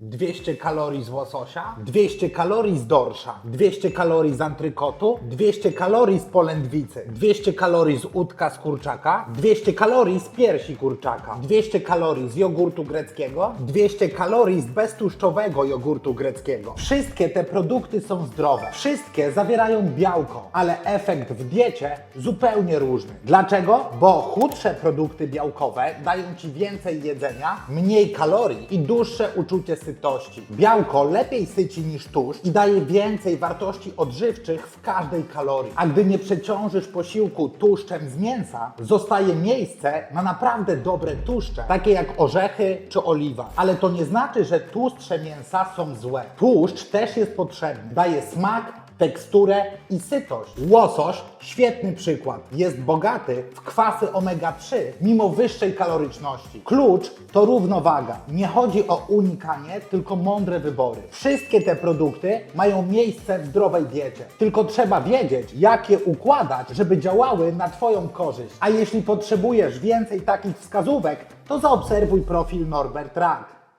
200 kalorii z łososia, 200 kalorii z dorsza, 200 kalorii z antrykotu, 200 kalorii z polędwicy, 200 kalorii z udka z kurczaka, 200 kalorii z piersi kurczaka, 200 kalorii z jogurtu greckiego, 200 kalorii z beztłuszczowego jogurtu greckiego. Wszystkie te produkty są zdrowe. Wszystkie zawierają białko, ale efekt w diecie zupełnie różny. Dlaczego? Bo chudsze produkty białkowe dają Ci więcej jedzenia, mniej kalorii i dłuższe uczucie sytości. Białko lepiej syci niż tłuszcz i daje więcej wartości odżywczych w każdej kalorii. A gdy nie przeciążysz posiłku tłuszczem z mięsa, zostaje miejsce na naprawdę dobre tłuszcze, takie jak orzechy czy oliwa. Ale to nie znaczy, że tłustsze mięsa są złe. Tłuszcz też jest potrzebny. Daje smak, teksturę i sytość. Łosoś, świetny przykład, jest bogaty w kwasy omega-3 mimo wyższej kaloryczności. Klucz to równowaga. Nie chodzi o unikanie, tylko mądre wybory. Wszystkie te produkty mają miejsce w zdrowej diecie. Tylko trzeba wiedzieć, jak je układać, żeby działały na Twoją korzyść. A jeśli potrzebujesz więcej takich wskazówek, to zaobserwuj profil Norbert Rank.